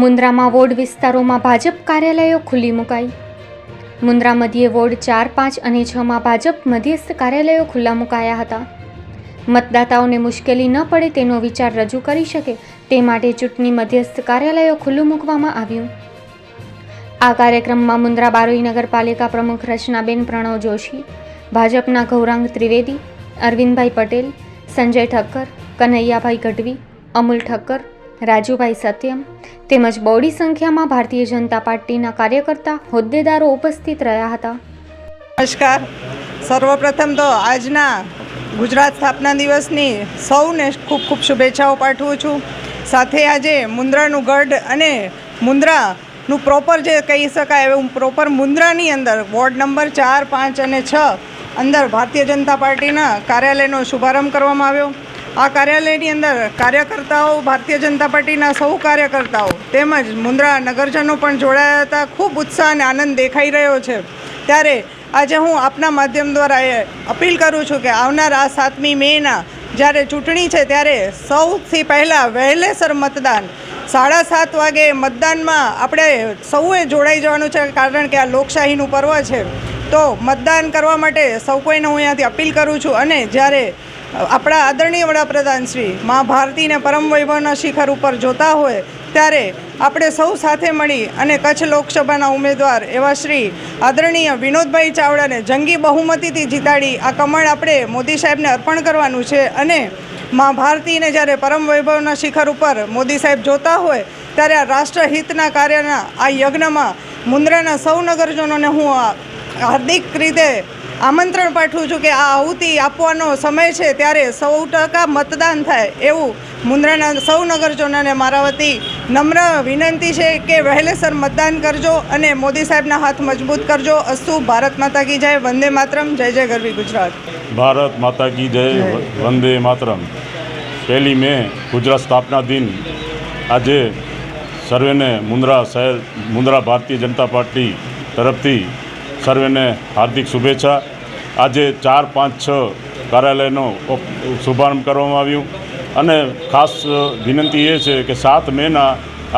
મુન્દ્રામાં ward વિસ્તારોમાં ભાજપ કાર્યાલયો ખુલ્લી મુકાઈ. મુન્દ્રા મધ્યે વોર્ડ ચાર, પાંચ અને છમાં ભાજપ મધ્યસ્થ કાર્યાલયો ખુલ્લા મુકાયા હતા. મતદાતાઓને મુશ્કેલી ન પડે તેનો વિચાર રજૂ કરી શકે તે માટે ચૂંટણી મધ્યસ્થ કાર્યાલયો ખુલ્લું મૂકવામાં આવ્યું. આ કાર્યક્રમમાં મુન્દ્રા બારોઈ નગરપાલિકા પ્રમુખ રચનાબેન પ્રણવ જોશી, ભાજપના ગૌરાંગ ત્રિવેદી, અરવિંદભાઈ પટેલ, સંજય ઠક્કર, કનૈયાભાઈ ગઢવી, અમૂલ ઠક્કર રાજુભાઈ સત્યમ તેમજ બહોળી સંખ્યામાં ભારતીય જનતા પાર્ટીના કાર્યકર્તા, હોદ્દેદારો ઉપસ્થિત રહ્યા હતા. નમસ્કાર. સર્વપ્રથમ તો આજના ગુજરાત સ્થાપના દિવસની સૌને ખૂબ ખૂબ શુભેચ્છાઓ પાઠવું છું. સાથે આજે મુન્દ્રાનું ગઢ અને મુન્દ્રાનું પ્રોપર જે કહી શકાય એવું પ્રોપર મુન્દ્રાની અંદર વોર્ડ નંબર ચાર, પાંચ અને છ અંદર ભારતીય જનતા પાર્ટીના કાર્યાલયનો શુભારંભ કરવામાં આવ્યો. આ કાર્યાલયની અંદર કાર્યકર્તાઓ, ભારતીય જનતા પાર્ટીના સૌ કાર્યકર્તાઓ તેમજ મુન્દ્રા નગરજનો પણ જોડાયા હતા. ખૂબ ઉત્સાહ અને આનંદ દેખાઈ રહ્યો છે. ત્યારે આજે હું આપના માધ્યમ દ્વારા એ અપીલ કરું છું કે આવનાર આ સાતમી મેના જ્યારે ચૂંટણી છે ત્યારે સૌથી પહેલાં વહેલેસર મતદાન. સાડા સાત વાગે મતદાનમાં આપણે સૌએ જોડાઈ જવાનું છે કારણ કે આ લોકશાહીનું પર્વ છે. તો મતદાન કરવા માટે સૌ કોઈને હું અહીંયાથી અપીલ કરું છું અને જ્યારે આપણા આદરણીય વડાપ્રધાન શ્રી મા ભારતીને પરમ વૈભવના શિખર ઉપર જોતા હોય ત્યારે આપણે સૌ સાથે મળી અને કચ્છ લોકસભાના ઉમેદવાર એવા શ્રી આદરણીય વિનોદભાઈ ચાવડાને જંગી બહુમતીથી જીતાડી આ કમળ આપણે મોદી સાહેબને અર્પણ કરવાનું છે અને મા ભારતીને જ્યારે પરમ વૈભવના શિખર ઉપર મોદી સાહેબ જોતા હોય ત્યારે આ રાષ્ટ્રહિતના કાર્યના આ યજ્ઞમાં મુન્દ્રાના સૌ નગરજનોને હું હાર્દિક રીતે આમંત્રણ પાઠવું છું કે આ આહુતિ આપવાનો સમય છે ત્યારે સૌ ટકા મતદાન થાય એવું મુન્દ્રાના સૌ નગરજનોને મારા વતી નમ્ર વિનંતી છે કે વહેલેસર મતદાન કરજો અને મોદી સાહેબના હાથ મજબૂત કરજો. અસ્તુ ભારત માતા કી જય વંદે માતરમ. જય જય ગરવી ગુજરાત. ભારત માતા કી જય. વંદે માતરમ. પહેલી મે ગુજરાત સ્થાપના દિન આજે સર્વેને મુન્દ્રા શહેર મુન્દ્રા ભારતીય જનતા પાર્ટી તરફથી સર્વેને હાર્દિક શુભેચ્છા. આજે ચાર, પાંચ, છ કાર્યાલયનો શુભારંભ કરવામાં આવ્યું. અને ખાસ વિનંતી એ છે કે સાત મેના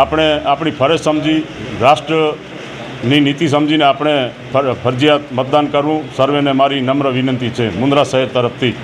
આપણે આપણી ફરજ સમજી, રાષ્ટ્રની નીતિ સમજીને આપણે ફરજિયાત મતદાન કરવું. સર્વેને મારી નમ્ર વિનંતી છે. મુન્દ્રા શહેર તરફથી.